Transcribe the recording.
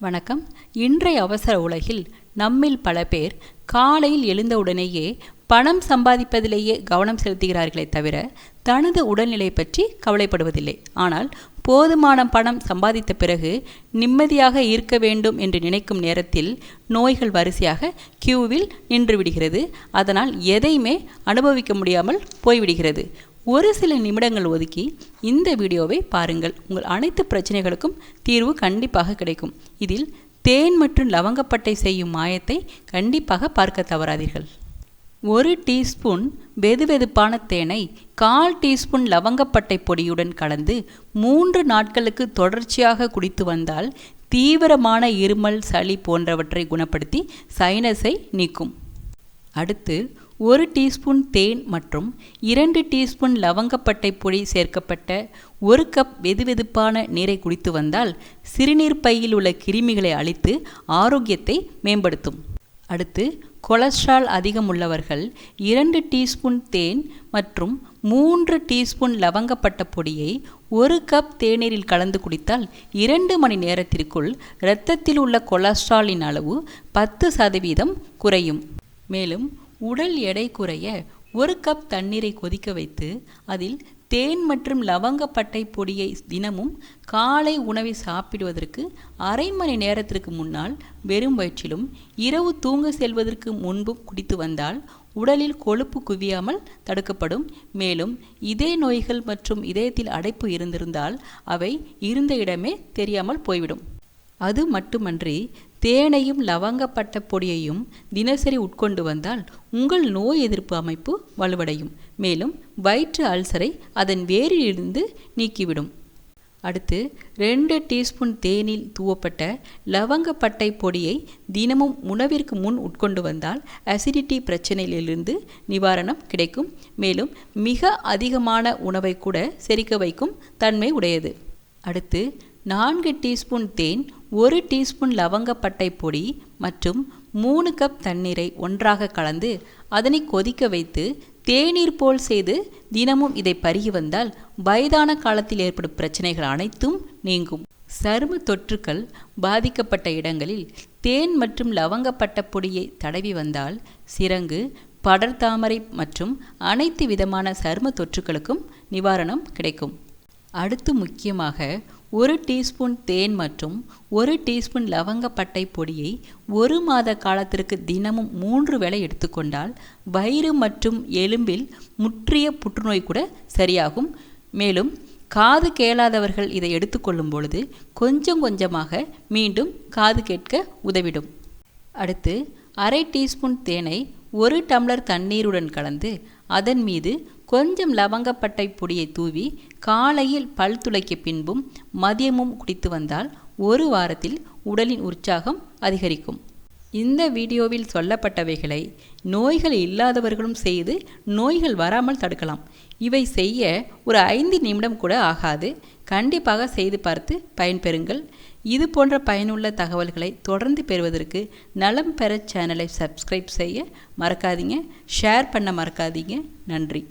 வணக்கம். இன்றைய அவசர உலகில் நம்மில் பல பேர் காலையில் எழுந்தவுடனேயே பணம் சம்பாதிப்பதிலேயே கவனம் செலுத்துகிறார்களே தவிர தனது உடல்நிலை பற்றி கவலைப்படுவதில்லை. ஆனால் போதுமான பணம் சம்பாதித்த பிறகு நிம்மதியாக இருக்க வேண்டும் என்று நினைக்கும் நேரத்தில் நோய்கள் வரிசையாக கியூவில் நின்று விடுகிறது. அதனால் எதையுமே அனுபவிக்க முடியாமல் போய்விடுகிறது. ஒரு சில நிமிடங்கள் ஒதுக்கி இந்த வீடியோவை பாருங்கள். உங்கள் அனைத்து பிரச்சனைகளுக்கும் தீர்வு கண்டிப்பாக கிடைக்கும். இதில் தேன் மற்றும் லவங்கப்பட்டை செய்யும் மாயத்தை கண்டிப்பாக பார்க்க தவறாதீர்கள். ஒரு டீஸ்பூன் வெதுவெதுப்பான தேனை கால் டீஸ்பூன் லவங்கப்பட்டை பொடியுடன் கலந்து மூன்று நாட்களுக்கு தொடர்ச்சியாக குடித்து வந்தால் தீவிரமான இருமல் சளி போன்றவற்றை குணப்படுத்தி சைனஸை நீக்கும். அடுத்து ஒரு டீஸ்பூன் தேன் மற்றும் இரண்டு டீஸ்பூன் லவங்கப்பட்டை பொடி சேர்க்கப்பட்ட ஒரு கப் வெதுவெதுப்பான நீரை குடித்து வந்தால் சிறுநீர் பையில் உள்ள கிருமிகளை அழித்து ஆரோக்கியத்தை மேம்படுத்தும். அடுத்து கொலஸ்ட்ரால் அதிகம் உள்ளவர்கள் இரண்டு டீஸ்பூன் தேன் மற்றும் மூன்று டீஸ்பூன் லவங்கப்பட்ட பொடியை ஒரு கப் தேநீரில் கலந்து குடித்தால் இரண்டு மணி நேரத்திற்குள் இரத்தத்தில் உள்ள கொலஸ்ட்ராலின் அளவு பத்து சதவீதம் குறையும். மேலும் உடல் எடை குறைய ஒரு கப் தண்ணீரை கொதிக்க வைத்து அதில் தேன் மற்றும் லவங்கப்பட்டை பொடியை தினமும் காலை உணவை சாப்பிடுவதற்கு அரை மணி நேரத்திற்கு முன்னால் வெறும் வயிற்றிலும் இரவு தூங்க செல்வதற்கு முன்பும் குடித்து வந்தால் உடலில் கொழுப்பு குவியாமல் தடுக்கப்படும். மேலும் இதய நோய்கள் மற்றும் இதயத்தில் அடைப்பு இருந்திருந்தால் அவை இருந்த இடமே தெரியாமல் போய்விடும். அது மட்டுமன்றி தேனையும் லவங்கப்பட்ட பொடியையும் தினசரி உட்கொண்டு வந்தால் உங்கள் நோய் எதிர்ப்பு அமைப்பு வலுவடையும். மேலும் வயிற்று அல்சரை அதன் வேரிலிருந்து நீக்கிவிடும். அடுத்து ரெண்டு டீஸ்பூன் தேனில் தூவப்பட்ட லவங்கப்பட்டை பொடியை தினமும் உணவிற்கு முன் உட்கொண்டு வந்தால் அசிடிட்டி பிரச்சனையிலிருந்து நிவாரணம் கிடைக்கும். மேலும் மிக அதிகமான உணவை கூட செரிக்க வைக்கும் தன்மை உடையது. அடுத்து நான்கு டீஸ்பூன் தேன் ஒரு டீஸ்பூன் லவங்கப்பட்டை பொடி மற்றும் மூணு கப் தண்ணீரை ஒன்றாக கலந்து அதனை கொதிக்க வைத்து தேநீர் போல் செய்து தினமும் இதை பருகி வந்தால் வயதான காலத்தில் ஏற்படும் பிரச்சனைகள் அனைத்தும் நீங்கும். சரும தொற்றுக்கள் பாதிக்கப்பட்ட இடங்களில் தேன் மற்றும் லவங்கப்பட்ட பொடியை தடவி வந்தால் சிரங்கு படர்தாமரை மற்றும் அனைத்து விதமான சரும தொற்றுக்களுக்கும் நிவாரணம் கிடைக்கும். அடுத்து முக்கியமாக ஒரு டீஸ்பூன் தேன் மற்றும் ஒரு டீஸ்பூன் லவங்கப்பட்டை பொடியை ஒரு மாத காலத்திற்கு தினமும் மூன்று வேளை எடுத்துக்கொண்டால் வயிறு மற்றும் எலும்பில் முற்றிய புற்றுநோய் கூட சரியாகும். மேலும் காது கேளாதவர்கள் இதை எடுத்துக்கொள்ளும் பொழுது கொஞ்சம் கொஞ்சமாக மீண்டும் காது கேட்க உதவிடும். அடுத்து அரை டீஸ்பூன் தேனை ஒரு டம்ளர் தண்ணீருடன் கலந்து அதன் மீது கொஞ்சம் லவங்கப்பட்டை பொடியை தூவி காலையில் பல் துளைக்க பின்பும் மதியமும் குடித்து வந்தால் ஒரு வாரத்தில் உடலின் உற்சாகம் அதிகரிக்கும். இந்த வீடியோவில் சொல்லப்பட்டவைகளை நோய்கள் இல்லாதவர்களும் செய்து நோய்கள் வராமல் தடுக்கலாம். இவை செய்ய ஒரு ஐந்து நிமிடம் கூட ஆகாது. கண்டிப்பாக செய்து பார்த்து பயன்பெறுங்கள். இது போன்ற பயனுள்ள தகவல்களை தொடர்ந்து பெறுவதற்கு நலம் பெற சேனலை சப்ஸ்கிரைப் செய்ய மறக்காதீங்க. ஷேர் பண்ண மறக்காதீங்க. நன்றி.